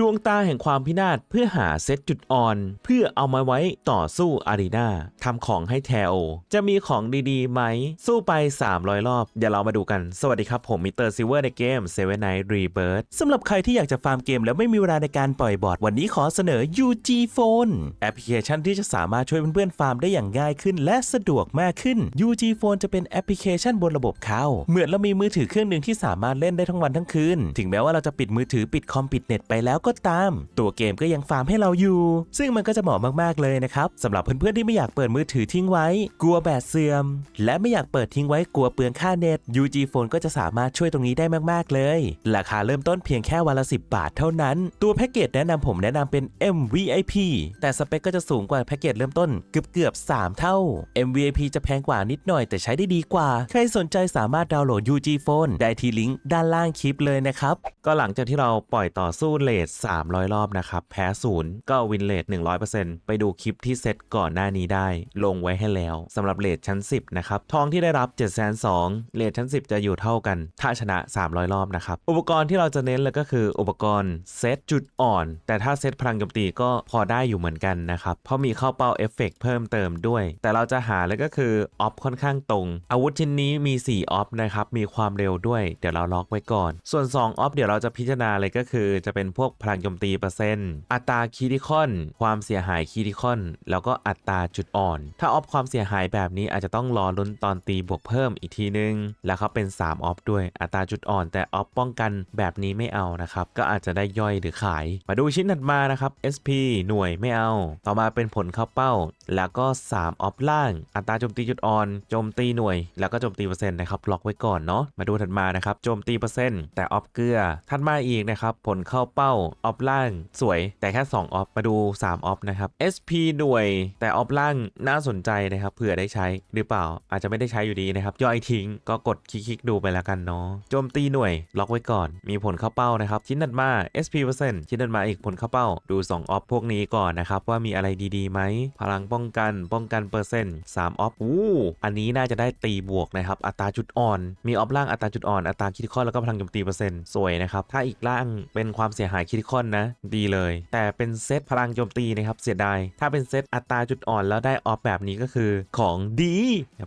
ดวงตาแห่งความพินาศเพื่อหาเซตจุดอ่อน เพื่อเอามาไว้ต่อสู้อารีนาทำของให้แทโอ จะมีของดีๆ ไหม สู้ไป 300 รอบ เดี๋ยวเรามาดูกัน สวัสดีครับ ผมมิสเตอร์ซิเวอร์ในเกม Seven Night Rebirth สำหรับใครที่อยากจะฟาร์มเกมแล้วไม่มีเวลาในการปล่อยบอร์ดวันนี้ขอเสนอ UG Phone แอปพลิเคชันที่จะสามารถช่วยเพื่อนๆฟาร์มได้อย่างง่ายขึ้น และสะดวกมากขึ้น UG Phone จะเป็นแอปพลิเคชันบนระบบเขาเหมือนเรามีมือถือเครื่องหนึ่งที่สามารถเล่นได้ทั้งวันทั้งคืนถึงแม้ว่าเราจะปิดมือถือปิดคอมปิดเน็ตไปแล้วก็ตาม ตัวเกมก็ยังฟาร์มให้เราอยู่ ซึ่งมันก็จะเหมาะมากๆเลยนะครับสำหรับเพื่อนๆที่ไม่อยากเปิดมือถือทิ้งไว้ กลัวแบตเสื่อม และไม่อยากเปิดทิ้งไว้กลัวเปลืองค่าเน็ต UG Phone ก็จะสามารถช่วยตรงนี้ได้มากๆเลย ราคาเริ่มต้นเพียงแค่วันละ 10 บาทเท่านั้น ตัวแพ็กเกจแนะนำผมแนะนำเป็น MVIP แต่สเปคก็จะสูงกว่าแพ็กเกจเริ่มต้นเกือบเกือบ3 เท่า MVIP จะแพงกว่านิดหน่อยแต่ใช้ได้ดีกว่า ใครสนใจสามารถดาวน์โหลด UG Phone ได้ที่ลิงก์ด้านล่างคลิปเลยนะครับ ก็หลังจากที่เราปล่อยต่อสู้เลท300 รอบนะครับ แพ้ศูนย์ก็วินเลท100%ไปดูคลิปที่เซตก่อนหน้านี้ได้ ลงไว้ให้แล้วสำหรับเลทชั้น 10 นะครับ ทองที่ได้รับ 7 2 0 0 0เลทชั้น 10 จะอยู่เท่ากัน ถ้าชนะ 300 รอบนะครับ อุปกรณ์ที่เราจะเน้นเลยก็คืออุปกรณ์เซตจุดอ่อน แต่ถ้าเซตพลังโจมตีก็พอได้อยู่เหมือนกันนะครับ เพราะมีเข้าเป้าเอฟเฟกต์เพิ่มเติมด้วย แต่เราจะหาเลยก็คือออฟค่อนข้างตรง อาวุธชิ้นนี้มี 4 ออฟนะครับ มีความเร็วด้วย เดี๋ยวเราล็อกไว้ก่อน ส่วน 2 ออฟเดี๋ยวเราจะพิจารณาเลยก็คือจะเป็นพวกพลังโจมตีเปอร์เซ็นต์อัตราคีดิคอนความเสียหายคีดิคอนแล้วก็อัตราจุดอ่อน ถ้าออฟความเสียหายแบบนี้อาจจะต้องรอลุ้นตอนตีบวกเพิ่มอีกทีนึง แล้วเขาเป็น 3 ออฟด้วยอัตราจุดอ่อน แต่ออฟป้องกันแบบนี้ไม่เอานะครับ ก็อาจจะได้ย่อยหรือขาย มาดูชิ้นถัดมานะครับ SP หน่วยไม่เอา ต่อมาเป็นผลเข้าเป้า แล้วก็ 3 ออฟล่าง อัตราโจมตีจุดอ่อนโจมตีหน่วย แล้วก็โจมตีเปอร์เซ็นต์นะครับล็อกไว้ก่อนเนาะมาดูถัดมานะครับโจมตีเปอร์เซ็นต์แต่ออฟเกลือถัดมาอีกนะครับผลเข้าเป้าออฟล่างสวยแต่แค่ 2 ออฟ มาดู 3 ออฟนะครับ SP หน่วยแต่ออฟล่างน่าสนใจนะครับเผื่อได้ใช้หรือเปล่า อาจจะไม่ได้ใช้อยู่ดีนะครับ ย่อยทิ้งก็กดคลิกๆดูไปแล้วกันเนาะโจมตีหน่วย ล็อกไว้ก่อน มีผลเข้าเป้านะครับ ชิ้นถัดมา SP เปอร์เซ็นต์ชิ้นถัดมาอีกผลเข้าเป้า ดู 2 ออฟพวกนี้ก่อนนะครับว่ามีอะไรดีๆไหมพลังป้องกันป้องกันเปอร์เซ็นต์3ออฟอู้อันนี้น่าจะได้ตีบวกนะครับอัตราจุดอ่อน มีออฟล่างอัตราจุดอ่อนอัตราคิดคอแล้วก็พลังโจมตีเปอร์เซ็นต์สวยนะครับถ้าอีกล่างเป็นความเสียหายคิดคอนนะ ดีเลย แต่เป็นเซตพลังโจมตีนะครับเสียดาย ถ้าเป็นเซตอัตราจุดอ่อนแล้วได้ออฟแบบนี้ก็คือของดี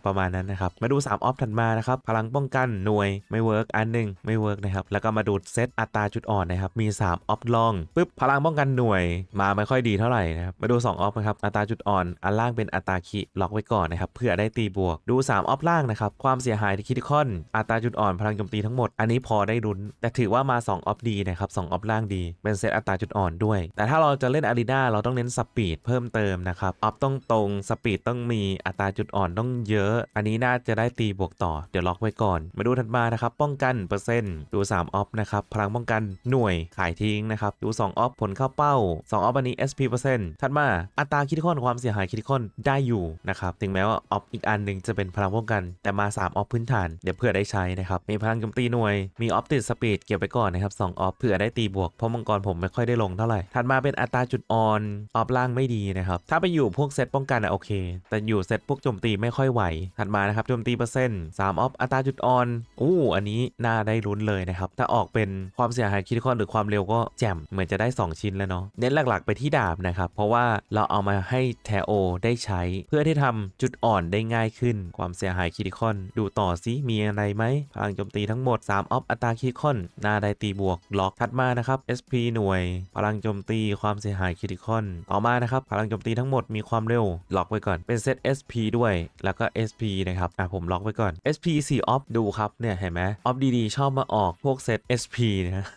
ประมาณนั้นนะครับ มาดู 3 ออฟถัดมานะครับ พลังป้องกันหน่วยไม่เวิร์กอันหนึ่งไม่เวิร์กนะครับ แล้วก็มาดูเซตอัตราจุดอ่อนนะครับ มี 3 ออฟลองปุ๊บพลังป้องกันหน่วยมาไม่ค่อยดีเท่าไหร่นะครับมาดู 2 ออฟนะครับอัตราจุดอ่อนอันล่างเป็นอัตราคิล็อกไว้ก่อนนะครับเพื่อได้ตีบวก ดู 3 ออฟล่างนะครับความเสียหายที่คิดคอนอัตราจุดอ่อนพลังโจมตีทั้งหมดอันนี้พอได้รุนแต่ถือว่ามา 2 ออฟดีนะครับ2ออฟล่างดีเป็นเซตอัตราจุดอ่อนด้วย แต่ถ้าเราจะเล่นอารีนาเราต้องเน้นสปีดเพิ่มเติมนะครับออฟต้องตรงสปีดต้องมีอัตราจุดอ่อนต้องเยอะ อันนี้น่าจะได้ตีบวกต่อเดี๋ยวล็อกไว้ก่อน มาดูถัดมานะครับป้องกันเปอร์เซ็นต์ดู3ออฟนะครับพลังป้องกันหน่วยขายทิ้งนะครับดู2ออฟผลเข้าเป้า2ออฟอันนี้ SP เปอร์เซ็นต์ถัดมาอัตราคิดคอนความเสียหายคิดคอนได้อยู่นะครับถึงแม้ว่าออฟอีกอันหนึ่งจะเป็นพลังป้องกัน แต่มา3ออฟพื้นฐานเดี๋ยวเพื่อได้ใช้นะครับมีพลังโจมตีหน่วยมีออฟติดสปีดเก็บไปก่อนนะครับ2ออฟเผื่อได้ตีบวกเพราะมังกรผมไม่ค่อยได้ลงเท่าไหร่ ถัดมาเป็นอัตราจุดอ่อนออฟล่างไม่ดีนะครับ ถ้าไปอยู่พวกเซตป้องกันอะโอเค แต่อยู่เซตพวกโจมตีไม่ค่อยไหว ถัดมานะครับโจมตีเปอร์เซ็นต์สามออฟอัตราจุดอ่อนอู้อันนี้น่าได้ลุ้นเลยนะครับ ถ้าออกเป็นความเสียหายคิดคอนหรือความเร็วก็แจ่มเหมือนจะได้ 2 ชิ้นแล้วเนาะ เน้นหลักๆ ไปที่ดาบนะครับ เพราะว่าเราเอามาให้แทโอได้ใช้ เพื่อที่ทำจุดอ่อนได้ง่ายขึ้น ความเสียหายคิดคอน ดูต่อซิมีอะไรไหมพลังโจมตีทั้งหมด3ออฟอัตราคิดคอนน่าได้ตีบวกล็อกถัดมานะครับ SP หน่วย พลังโจมตีความเสียหายคิดคอนต่อมานะครับพลังโจมตีทั้งหมดมีความเร็วล็อกไว้ก่อนเป็นเซต SP ด้วย แล้วก็ SP นะครับอะผมล็อกไว้ก่อน SP 4ออฟดูครับเนี่ยเห็นไหมออฟดีๆชอบมาออกพวกเซต SP นะ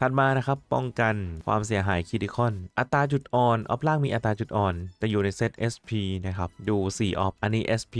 ถัดมานะครับป้องกันความเสียหายคิดิคอนอัตราจุดอ่อนออฟล่างมีอัตราจุดอ่อน แต่อยู่ในเซต SP นะครับดู4ออฟอันนี้ SP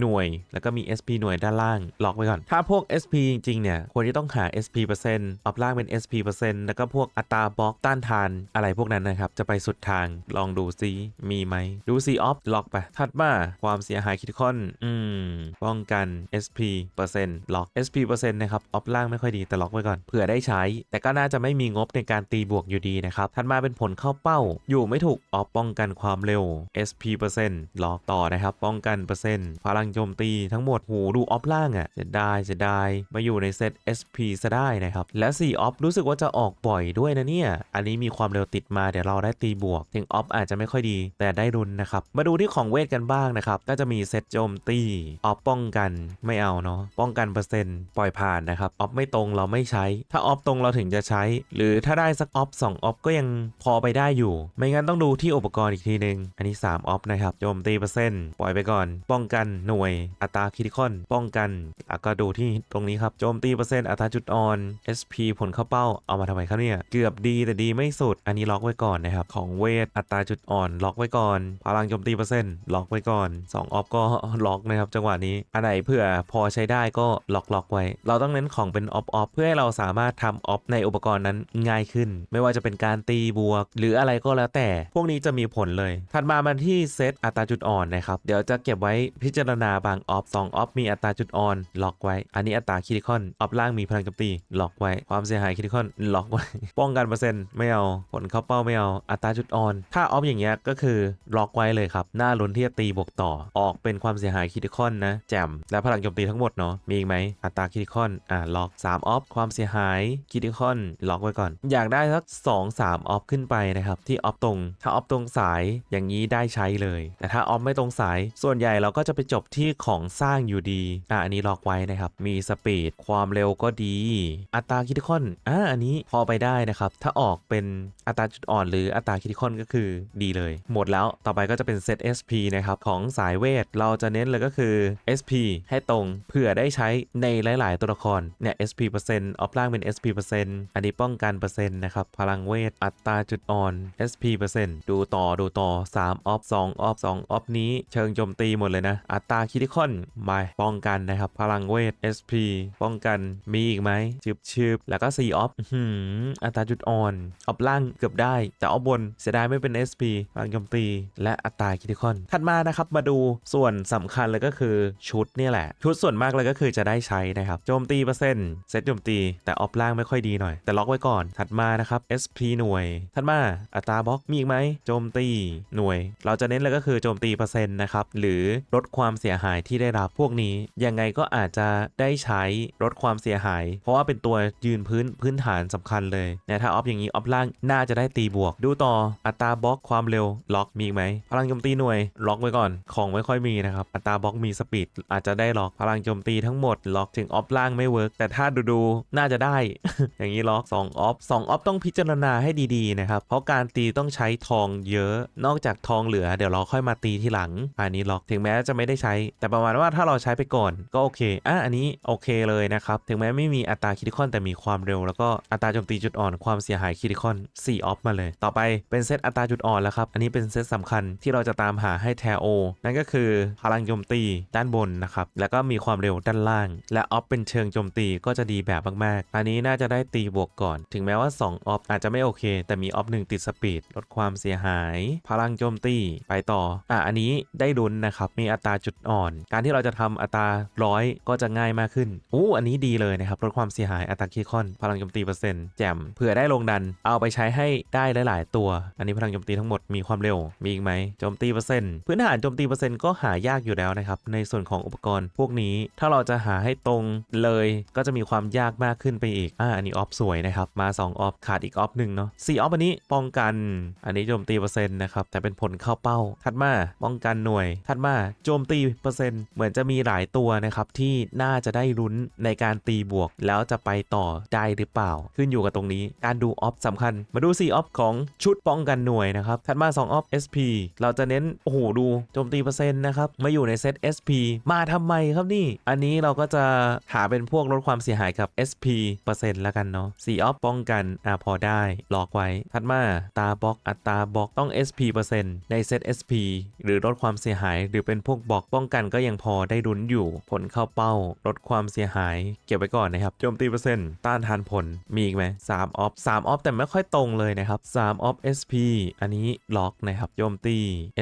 หน่วย แล้วก็มี SP หน่วยด้านล่างล็อกไว้ก่อน ถ้าพวก SP จริงๆเนี่ยควรที่ต้องหา SP เปอร์เซ็นต์ออฟล่างเป็น SP เปอร์เซ็นต์แล้วก็พวกอัตราบล็อกต้านทานอะไรพวกนั้นนะครับ จะไปสุดทางลองดูซิมีไหม ดู4ออฟล็อกไป ถัดมาความเสียหายคิดคอน อืม ป้องกัน SP เปอร์เซ็นต์ล็อก SP เปอร์เซ็นต์นะครับ ออฟล่างไม่ค่อยดีแต่ล็อกไว้ก่อนเผื่อได้ใช้ แต่ก็น่าจะไม่มีงบในการตีบวกอยู่ดีนะครับ ถัดมาเป็นผลเข้าเป้า อยู่ไม่ถูกออฟป้องกันความเร็ว SP เปอร์เซ็นต์ล็อกต่อนะครับ ป้องกันเปอร์เซ็นต์พลังโจมตีทั้งหมดหูดูออฟล่างอะ่ะจะได้จะได้มาอยู่ในเซต SP ซะได้นะครับและ4ออฟรู้สึกว่าจะออกบ่อยด้วยนะเนี่ย อันนี้มีความเร็วติดมาเดี๋ยวเราได้ตีบวก ถึงออฟอาจจะไม่ค่อยดี แต่ได้รุนนะครับ มาดูที่ของเวทกันบ้างนะครับ ก็จะมีเซตโจมตีออฟป้องกันไม่เอาเนาะป้องกันเปอร์เซ็นต์ปล่อยผ่านนะครับออฟไม่ตรงเราไม่ใช้ ถ้าออฟตรงเราถึงจะใช้ หรือถ้าได้สักออฟสองออฟก็ยังพอไปได้อยู่ ไม่งั้นต้องดูที่อุปกรณ์อีกทีหนึ่งอันนี้3ออฟนะครับโจมตีเปอร์เซ็นต์ปล่อยไปก่อน ป้องกันหน่วยอัตราคิติคอนป้องกันแล้วก็ดูที่ตรงนี้ครับโจมตีเปอร์เซ็นต์อัตราจุดอ่อน SP ผลเข้าเป้าเอามาทำไมครับเนี่ยเกือบดีแต่ดีไม่สุด อันนี้ล็อกไว้ก่อนนะครับ ของเวทอัตราจุดอ่อน ล็อกไว้ก่อน พลังโจมตีเปอร์เซ็นต์ล็อกไว้ก่อน 2 ออฟก็ล็อกนะครับ จังหวะนี้ อันไหนเพื่อพอใช้ได้ก็ล็อกล็อกไว้ เราต้องเน้นของเป็นออฟออฟเพื่อให้เราสามารถทำออฟในอุปกรณ์นั้นง่ายขึ้น ไม่ว่าจะเป็นการตีบวก หรืออะไรก็แล้วแต่ พวกนี้จะมีผลเลย ถัดมามาที่เซตอัตราจุดอ่อนนะครับ เดี๋ยวจะเก็บไว้พิจารณาบางออฟ2องออฟมีอัตราจุดอ่อน ล็อกไว้ อันนี้อัตราคิติคอนออฟล่างมีพลังโจมตีล็อกไว้ความเสียหายคิติคอนล็อกไว้ป้องกันเปอร์เซ็นต์ไม่เอาผลเข้าเป้าไม่เอาอัตราจุดอ่อน ถ้าออฟอย่างเงี้ยก็คือล็อกไว้เลยครับ หน้าลุ้นที่จะตีบวกต่อ ออกเป็นความเสียหายคิติคอนนะแจมและพลังโจมตีทั้งหมดเนาะมีอีกไหมอัตราคิติคอนอ่าล็อก3ออฟความเสียหายคิติคอนล็อกไว้ก่อน อยากได้สัก 2 3 ออฟขึ้นไปนะครับที่ออฟตรง ถ้าออฟตรงสายอย่างนี้ได้ใช้เลย แต่ถ้าออฟไม่ตรงสาย ส่วนใหญ่เราก็จะไปจบที่ของสร้างอยู่ดีอ่าอันนี้ล็อกไว้นะครับมีสปีดความเร็วก็ดี อัตราคิติคอนอ่าอันนี้พอไปได้นะครับถ้าออกเป็นอัตราจุดอ่อน หรืออัตราคิติคอนก็คือดีเลย หมดแล้วต่อไปก็จะเป็นเซต SP นะครับ ของสายเวท เราจะเน้นเลยก็คือ SP ให้ตรงเพื่อได้ใช้ในหลาย ๆ ตัวละครเนี่ย SP เปอร์เซ็นต์ออฟล่างเป็น SP เปอร์เซ็นต์อันนี้ป้องกันเปอร์เซ็นต์นะครับ พลังเวท อัตราจุดอ่อน SP เปอร์เซ็นต์ดูต่อดูต่อ3ออฟ2ออฟ2ออฟนี้เชิงโจมตีหมดเลยนะ อัตราคิติคอนมาป้องกันนะครับ พลังเวท SP ป้องกันมีอีกไหมชืบชืบแล้วก็4ออฟอัตราจุดอ่อนออฟล่างเกือบได้ แต่ออฟบนเสียดายไม่เป็น SP พลังโจมตี และอัตราคิติคอน ถัดมานะครับมาดูส่วนสำคัญเลยก็คือชุดนี่แหละ ชุดส่วนมากเลยก็คือจะได้ใช้นะครับโจมตีเปอร์เซ็นต์เซตโจมตี แต่ออฟล่างไม่ค่อยดีหน่อย แต่ล็อกไว้ก่อนถัดมานะครับ SP หน่วย ถัดมาอัตราบล็อกมีอีกไหมโจมตีหน่วย เราจะเน้นเลยก็คือโจมตีเปอร์เซ็นต์นะครับหรือลดความเสียหายที่ได้รับพวกนี้ ยังไงก็อาจจะได้ใช้ลดความเสียหาย เพราะว่าเป็นตัวยืนพื้นพื้นฐานสำคัญเลยเนี่ยถ้าออฟอย่างนี้ออฟล่างน่าจะได้ตีบวก ดูต่ออัตราบล็อกความเร็วล็อกมีไหมพลังโจมตีหน่วยล็อกไว้ก่อน ของไม่ค่อยมีนะครับอัตราบล็อกมีสปีดอาจจะได้ล็อกพลังโจมตีทั้งหมดล็อกถึงออฟล่างไม่เวิร์กแต่ถ้าดูดูน่าจะได้ อย่างนี้ล็อก2ออฟ2ออฟต้องพิจารณาให้ดีๆนะครับเพราะการตีต้องใช้ทองเยอะ นอกจากทองเหลือเดี๋ยวเราค่อยมาตีทีหลัง อันนี้ล็อกถึงแม้จะไม่ได้ใช้ แต่ประมาณว่าถ้าเราใช้ไปก่อนก็โอเคอะอันนี้โอเคเลยนะครับถึงแม้ไม่มีอัตราคิติคอนแต่มีความเร็ว แล้วก็อัตราโจมตีจุดอ่อนความเสียหายคิติคอน4ออฟมาเลย ต่อไปเป็นเซตอัตราจุดอ่อนแล้วครับ อันนี้เป็นเซตสำคัญที่เราจะตามหาให้แทโอ นั่นก็คือพลังโจมตีด้านบนนะครับ แล้วก็มีความเร็วด้านล่าง และออฟเป็นเชิงโจมตีก็จะดีแบบมากๆ อันนี้น่าจะได้ตีบวกก่อน ถึงแม้ว่า 2 ออฟอาจจะไม่โอเค แต่มีออฟหนึ่งติดสปีดลดความเสียหาย พลังโจมตีไปต่อ อะอันนี้ได้ลุ้นนะครับ มีอัตราจุดอ่อน การที่เราจะทำอัตราร้อยก็จะง่ายมากขึ้นอู้อันนี้ดีเลยนะครับลดความเสียหายอัตราคิคอน พลังโจมตีเปอร์เซ็นต์แจ่มเผื่อได้ลงดัน เอาไปใช้ให้ได้หลาย ๆ ตัว อันนี้พลังโจมตีทั้งหมดมีความเร็ว มีอีกไหมโจมตีเปอร์เซ็นต์พื้นฐานโจมตีเปอร์เซ็นต์ก็หายากอยู่แล้วนะครับ ในส่วนของอุปกรณ์พวกนี้ ถ้าเราจะหาให้ตรงเลยก็จะมีความยากมากขึ้นไปอีก อ่า อันนี้ออฟสวยนะครับ มา 2 ออฟขาดอีกออฟหนึ่งเนาะสี่ออฟอันนี้ป้องกัน อันนี้โจมตีเปอร์เซ็นต์นะครับ แต่เป็นผลเข้าเป้า ถัดมาป้องกันหน่วย ถัดมาโจมตีเปอร์เซ็นต์ เหมือนจะมีหลายตัวนะครับที่น่าจะได้ลุ้นในการตีบวก แล้วจะไปต่อได้หรือเปล่า ขึ้นอยู่กับตรงนี้การดูออฟสำคัญ มาดู4ออฟของชุดป้องกันหน่วยนะครับถัดมา2ออฟ SP เราจะเน้น โอ้โห ดูโจมตีเปอร์เซ็นต์นะครับ มาอยู่ในเซต SP มาทำไมครับนี่ อันนี้เราก็จะหาเป็นพวกลดความเสียหายกับ SP เปอร์เซ็นต์ล้วกันเนาะ4ออฟป้องกันอ่าพอได้ล็อกไว้ ถัดมาตาบล็อกอัตราบล็อกต้อง SP เปอร์เซ็นต์ในเซต SP หรือลดความเสียหาย หรือเป็นพวกบล็อกป้องกันก็ยังพอได้ลุ้นอยู่ ผลเข้าเป้าลดความเสียหาย เก็บไว้ก่อนนะครับโจมตีเปอร์เซ็นต์ต้านทานผลมีอีกไหม3ออฟส3ออฟแต่ไม่ค่อยตรงเลยนะครับ3ออฟ SP อันนี้ล็อกนะครับโจมตี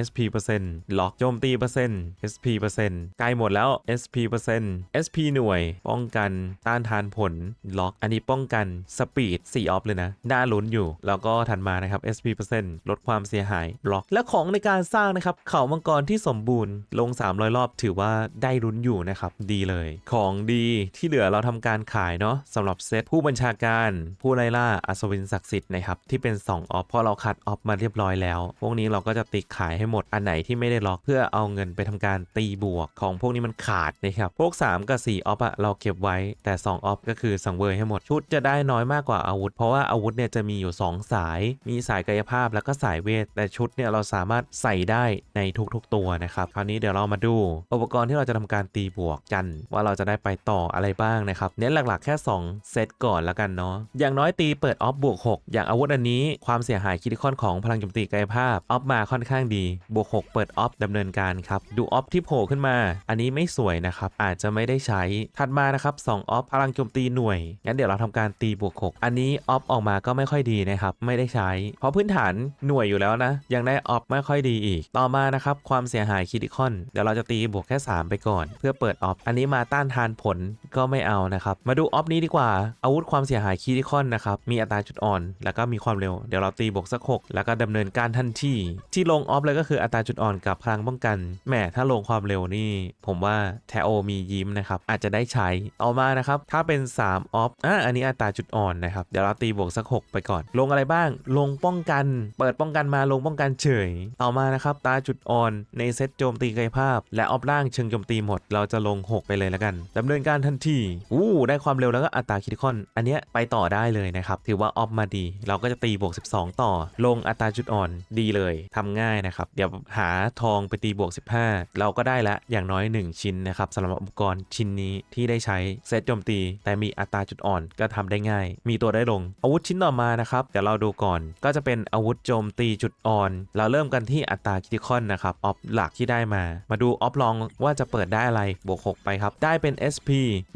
SP เปอร์เซ็นต์ล็อกโจมตีเปอร์เซ็นต์ SP เปอร์เซ็นต์ใกล้หมดแล้ว SP เปอร์เซ็นต์ SP หน่วย ป้องกันต้านทานผลล็อก อันนี้ป้องกันสปีด4ออฟเลยนะน่าลุ้นอยู่ แล้วก็ถัดมานะครับ SP เปอร์เซ็นต์ลดความเสียหายล็อก และของในการสร้างนะครับเขามังกรที่สมบูรณ์ลง 300 รอบถือว่าได้ลุ้นอยู่นะครับดีเลย ของดีที่เหลือเราทำการขายเนาะสำหรับเซตผู้บัญชาการผู้ไล่ล่าอัศวินศักดิ์สิทธิ์นะครับที่เป็น 2 ออฟพอเราคัดออฟมาเรียบร้อยแล้ว พวกนี้เราก็จะติ๊กขายให้หมดอันไหนที่ไม่ได้ล็อกเพื่อเอาเงินไปทำการตีบวกของพวกนี้มันขาดนะครับพวก 3 กับ 4 ออฟอะเราเก็บไว้แต่ 2 ออฟก็คือสังเวยให้หมดชุดจะได้น้อยมากกว่าอาวุธ เพราะว่าอาวุธเนี่ยจะมีอยู่ 2 สาย มีสายกายภาพแล้วก็สายเวท แต่ชุดเนี่ยเราสามารถใส่ได้ในทุกๆ ตัวนะครับคราวนี้เดี๋ยวเรามาดู อุปกรณ์ที่เราจะทำการตีบวกกัน ว่าเราจะได้ไปต่ออะไรบ้างนะครับเน้นหลักๆแค่ 2 เซตก่อนแล้วกันเนาะอย่างน้อยตีเปิดออฟบวก6อย่างอาวุธอันนี้ความเสียหายคิดคอนของพลังโจมตีกายภาพออฟมาค่อนข้างดีบวก6เปิดออฟดำเนินการครับดูออฟที่โผล่ขึ้นมา อันนี้ไม่สวยนะครับอาจจะไม่ได้ใช้ถัดมานะครับ2ออฟพลังโจมตีหน่วยงั้นเดี๋ยวเราทำการตีบวก6อันนี้ออฟออกมาก็ไม่ค่อยดีนะครับไม่ได้ใช้ เพราะพื้นฐานหน่วยอยู่แล้วนะ ยังได้ออฟไม่ค่อยดีอีก ต่อมานะครับความเสียหายคิดิคอนเดี๋ยวเราจะตีบวกแค่ 3 ไปก่อน เพื่อเปิดออฟอันนี้มาต้านทานผลก็ไม่เอานะครับมาดูออฟนี้ดีกว่าอาวุธความเสียหายคิดิคอนนะครับมีอัตราจุดอ่อน แล้วก็มีความเร็ว เดี๋ยวเราตีบวกสัก 6 แล้วก็ดำเนินการทันทีที่ลงออฟเลยก็คืออัตราจุดอ่อนกับพลังป้องกันแหมถ้าลงความเร็วนี่ผมว่าแทโอมียิ้มนะครับอาจจะได้ใช้ต่อมานะครับถ้าเป็น 3 ออฟอะอันนี้อัตราจุดอ่อนนะครับเดี๋ยวเราตีบวกสัก 6 ไปก่อน ลงอะไรบ้าง ลงป้องกัน เปิดป้องกันมาลงป้องกันเฉยต่อมานะครับตาจุดอ่อนในเซตโจมตีกายภาพ และออฟล่างเชิงโจมตีหมด เราจะลง 6 ไปเลยแล้วกันดำเนินการทันทีอู้ได้ความเร็วแล้วก็อัตราคิดคอน อันเนี้ยไปต่อได้เลยนะครับถือว่าออฟมาดี เราก็จะตีบวก 12 ต่อ ลงอัตราจุดอ่อนดีเลยทำง่ายนะครับ เดี๋ยวหาทองไปตีบวก 15 เราก็ได้ละอย่างน้อย 1 ชิ้นนะครับสำหรับอุปกรณ์ชิ้นนี้ที่ได้ใช้เซตโจมตี แต่มีอัตราจุดอ่อนก็ทำได้ง่าย มีตัวได้ลง อาวุธชิ้นต่อมานะครับเดี๋ยวเราดูก่อน ก็จะเป็นอาวุธโจมตีจุดอ่อน เราเริ่มกันที่อัตราคิติคอนนะครับออฟหลักที่ได้มา มาดูออฟลองว่าจะเปิดได้อะไรบวก 6 ไปครับ ได้เป็น SP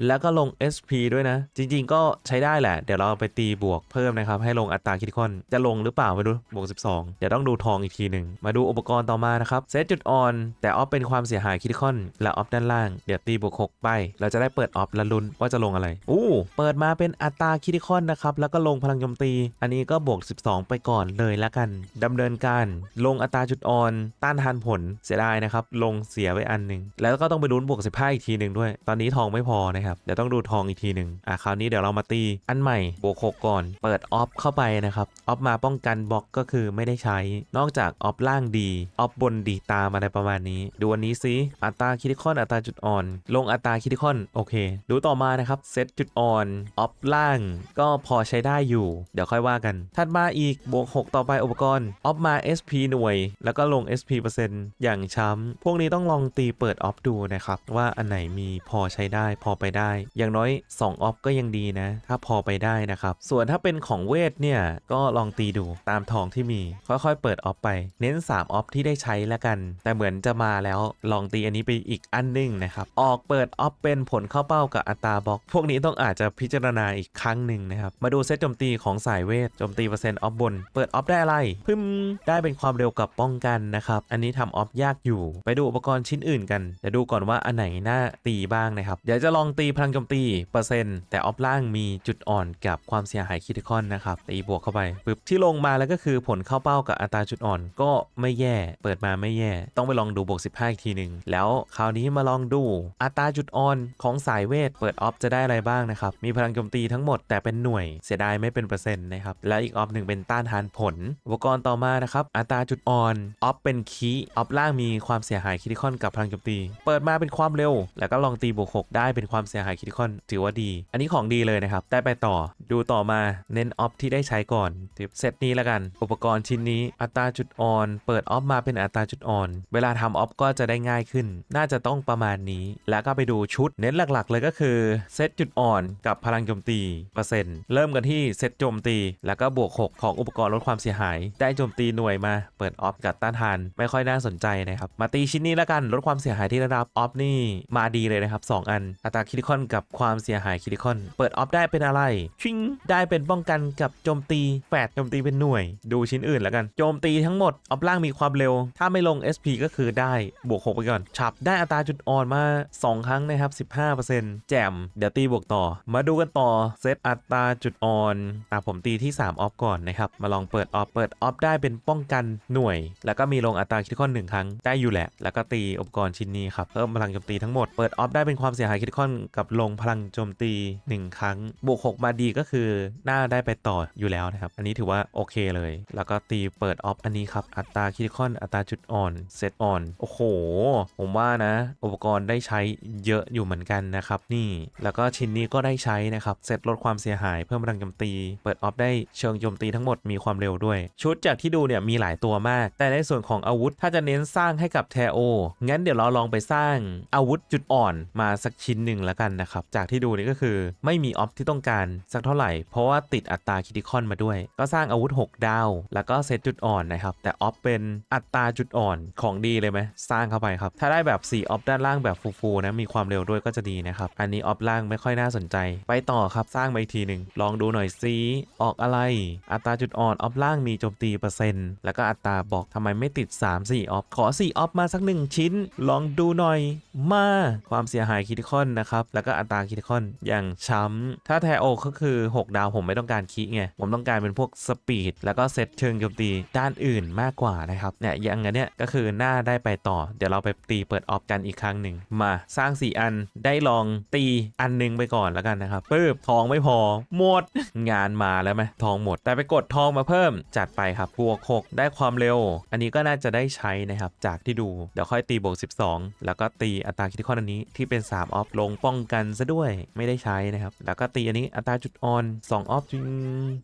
แล้วก็ลง SP ด้วยนะ จริง ๆ ก็ใช้ได้แหละ เดี๋ยวเราไปตีบวกเพิ่มนะครับ ให้ลงอัตราคิติคอน จะลงหรือเปล่าไม่รู้บวก 12 เดี๋ยวต้องดูทองอีกทีหนึ่ง มาดูอุปกรณ์ต่อมานะครับเซตจุดอ่อน แต่ออฟเป็นความเสียหายคิติคอน และออฟด้านล่าง เดี๋ยวตีบวก6ไป เราจะได้เปิดออฟและลุ้นว่าจะลงอะไร อู้เปิดมาเป็นอัตราคิติคอนนะครับ แล้วก็ลงพลังโจมตี อันนี้ก็บวก 12 ไปก่อนเลยละกันดำเนินการ ลงอัตราจุดอ่อน ต้านทานผล เสียดายนะครับ ลงเสียไว้อันหนึ่ง แล้วก็ต้องไปลุ้นบวก 15 อีกทีหนึ่งด้วย ตอนนี้ทองไม่พอนะครับ เดี๋ยวต้องดูทองอีกทีหนึ่งอะคราวนี้เดี๋ยวเรามาตีอันใหม่บวก6ก่อนเปิดออฟเข้าไปนะครับออฟมาป้องกันบล็อกก็คือไม่ได้ใช้ นอกจากออฟล่างดีออฟบนดีตามอะไรประมาณนี้ ดูอันนี้ซิอัตราคิติคอนอัตราจุดอ่อน ลงอัตราคิติคอนโอเค ดูต่อมานะครับเซตจุดอ่อนออฟล่าง ก็พอใช้ได้อยู่ เดี๋ยวค่อยว่ากัน ถัดมาอีกบวก 6 ต่อไปอุปกรณ์ออฟมา SP หน่วย แล้วก็ลง SP เปอร์เซ็นต์อย่างช้ำพวกนี้ต้องลองตีเปิดออฟดูนะครับว่าอันไหนมีพอใช้ได้พอไปได้ อย่างน้อย 2ออฟก็ยังดีนะ ถ้าพอไปได้นะครับส่วนถ้าเป็น็นของเวทเนี่ย ก็ลองตีดูตามทองที่มี ค่อยๆ เปิดออฟไป เน้น 3 ออฟที่ได้ใช้แล้วกัน แต่เหมือนจะมาแล้วลองตีอันนี้ไปอีกอันหนึงนะครับ ออกเปิดออฟเป็นผลเข้าเป้ากับอัตราบล็อก พวกนี้ต้องอาจจะพิจารณาอีกครั้งหนึ่งนะครับ มาดูเซตโจมตีของสายเวทโจมตีเปอร์เซ็นต์ออฟบน เปิดออฟได้อะไรพึ่มได้เป็นความเร็วกับป้องกันนะครับ อันนี้ทำออฟยากอยู่ ไปดูอุปกรณ์ชิ้นอื่นกันเดี๋ยวดูก่อนว่าอันไหนน่าตีบ้างนะครับเดี๋ยวจะลองตีพลังโจมตีเปอร์เซ็นต์แต่ออฟล่างมีจุดอ่อนกับความเสียหายคิติคอนนะครับตีบวกเข้าไปปึ๊บที่ลงมาแล้วก็คือผลเข้าเป้ากับอัตราจุดอ่อนก็ไม่แย่เปิดมาไม่แย่ ต้องไปลองดูบวก 15 อีกทีหนึ่งแล้วคราวนี้มาลองดูอัตราจุดอ่อนของสายเวท เปิดออฟจะได้อะไรบ้างนะครับ มีพลังโจมตีทั้งหมดแต่เป็นหน่วยเสียดายไม่เป็นเปอร์เซ็นต์นะครับ แล้วอีกออฟหนึ่งเป็นต้านทานผล อุปกรณ์ต่อมานะครับอัตราจุดอ่อนออฟเป็นคีย์ออฟล่างมีความเสียหายคิติคอนกับพลังโจมตี เปิดมาเป็นความเร็ว แล้วก็ลองตีบวก6ได้เป็นความเสียหายคิติคอนถือว่าดี อันนี้ของดีเลยนะครับได้ไปต่อดูต่อมาเน้นออฟที่ได้ใช้ก่อนเซตนี้แล้วกัน อุปกรณ์ชิ้นนี้อัตราจุดอ่อน เปิดออฟมาเป็นอัตราจุดอ่อน เวลาทำออฟก็จะได้ง่ายขึ้น น่าจะต้องประมาณนี้ แล้วก็ไปดูชุดเน้นหลักๆ เลยก็คือเซตจุดอ่อนกับพลังโจมตีเปอร์เซ็นต์เริ่มกันที่เซตโจมตี แล้วก็บวก 6 ของอุปกรณ์ลดความเสียหาย ได้โจมตีหน่วยมาเปิดออฟกับต้านทาน ไม่ค่อยน่าสนใจนะครับมาตีชิ้นนี้แล้วกันลดความเสียหายที่ได้รับออฟนี่มาดีเลยนะครับสองอันอัตราคิติคอนกับความเสียหายคิติคอน เปิดออฟได้เป็นอะไรชิงได้เป็นป้องกันกับโจมตีแฝดโจมตีเป็นหน่วย ดูชิ้นอื่นแล้วกันโจมตีทั้งหมดออฟล่างมีความเร็ว ถ้าไม่ลง SP ก็คือได้บวก 6 ไปก่อนฉับได้อัตราจุดอ่อนมา 2 ครั้งนะครับ 15%แจ่มเดี๋ยวตีบวกต่อ มาดูกันต่อเซตอัตราจุดอ่อนอะผมตีที่ 3 ออฟก่อนนะครับ มาลองเปิดออฟเปิดออฟได้เป็นป้องกันหน่วย แล้วก็มีลงอัตราคิดคอนหนึ่งครั้งได้อยู่แหละ แล้วก็ตีอุปกรณ์ชิ้นนี้ครับเพิ่มพลังโจมตีทั้งหมดเปิดออฟได้เป็นความเสียหายคิดคอนกับลงพลังโจมตี 1 ครั้งบวก 6 มาดีก็คือน่าได้ไปต่ออยู่แล้วนะครับ อันนี้ถือว่าโอเคเลย แล้วก็ตีเปิดออฟอันนี้ครับ อัตราคิดคอน อัตราจุดอ่อน เซตอ่อน โอ้โห ผมว่านะ อุปกรณ์ได้ใช้เยอะอยู่เหมือนกันนะครับ นี่ แล้วก็ชิ้นนี้ก็ได้ใช้นะครับ เซตลดความเสียหาย เพิ่มพลังโจมตี เปิดออฟได้เชิงโจมตีทั้งหมด มีความเร็วด้วย ชุดจากที่ดูเนี่ยมีหลายตัวมาก แต่ในส่วนของอาวุธ ถ้าจะเน้นสร้างให้กับแทโอ งั้นเดี๋ยวเราลองไปสร้างอาวุธจุดอ่อนมาสักชิ้นหนึ่งแล้วกันนะครับ จากที่ดูนี่ก็คือไม่มีออฟที่ต้องการสักเท่าไหร่ เพราะว่าติดอัตราคิติคอนมาด้วย ก็สร้างอาวุธ 6 ดาว แล้วก็เซตจุดอ่อนนะครับ แต่ออฟเป็นอัตราจุดอ่อนของดีเลยไหมสร้างเข้าไปครับ ถ้าได้แบบ 4 ออฟด้านล่างแบบฟูๆนะมีความเร็วด้วยก็จะดีนะครับ อันนี้ออฟล่างไม่ค่อยน่าสนใจ ไปต่อครับสร้างมาอีกทีหนึ่งลองดูหน่อยซิออกอะไร อัตราจุดอ่อนออฟล่างมีโจมตีเปอร์เซ็นต์แล้วก็อัตราบอกทำไมไม่ติด 3 4 ออฟขอ 4 ออฟมาสัก 1 ชิ้น ลองดูหน่อยมาความเสียหายคิติคอนนะครับแล้วก็อัตราคิติคอนอย่างช้ำถ้าแทโอก็คือ 6 ดาวผมไม่ต้องการคิไงผมต้องการเป็นพวกสปีดแล้วก็เซตเชิงโจมตีด้านอื่นมากกว่านะครับเนี่ยอย่างเนี้ยก็คือหน้าได้ไปต่อ เดี๋ยวเราไปตีเปิดออฟกันอีกครั้งหนึ่งมาสร้าง 4 อันได้ลองตีอันหนึงไปก่อนแล้วกันนะครับปึ๊บทองไม่พอหมดงานมาแล้วไหมทองหมด แต่ไปกดทองมาเพิ่มจัดไปครับบวก6ได้ความเร็ว อันนี้ก็น่าจะได้ใช้นะครับ จากที่ดู เดี๋ยวค่อยตีบวก 12 แล้วก็ตีอัตราคิดคอนอันนี้ที่เป็น3ออฟลงป้องกันซะด้วยไม่ได้ใช้นะครับแล้วก็ตีอันนี้อัตราจุดอ่อน2ออฟจริง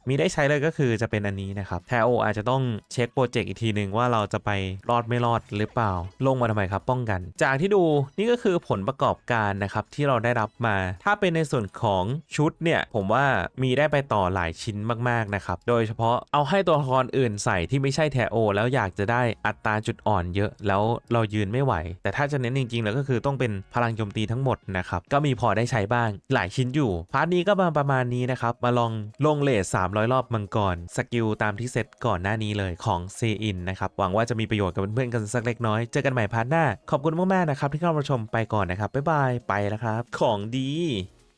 มีได้ใช้เลยก็คือจะเป็นอันนี้นะครับแทโออาจจะต้องเช็คโปรเจกต์อีกทีหนึ่งว่าเราจะไปรอดไม่รอดหรือเปล่า ลงมาทำไมครับป้องกัน จากที่ดูนี่ก็คือผลประกอบการนะครับที่เราได้รับมา ถ้าเป็นในส่วนของชุดเนี่ยผมว่ามีได้ไปต่อหลายชิ้นมากๆนะครับ โดยเฉพาะเอาให้ตัวละครอื่นใส่ที่ไม่ใช่แทโอแล้วอยากจะได้อัตราจุดอ่อนเยอะ แล้วเรายืนไม่ไหว แต่ถ้าจะเน้นจริงๆ แล้วก็คือต้องเป็นพลังโจมตีทั้งหมดนะครับก็มีพอได้ใช้บ้างหลายชิ้นอยู่พาร์ทนี้ก็มาประมาณนี้นะครับมาลองลงเลท300 รอบมังกร สกิลตามที่เซตก่อนหน้านี้เลยของเซอินนะครับ หวังว่าจะมีประโยชน์กับเพื่อนๆกันสักเล็กน้อย เจอกันใหม่พาร์ทหน้า ขอบคุณมากๆนะครับที่เข้ามาชมไปก่อนนะครับ บ๊ายบาย ไปแล้วครับ ของดี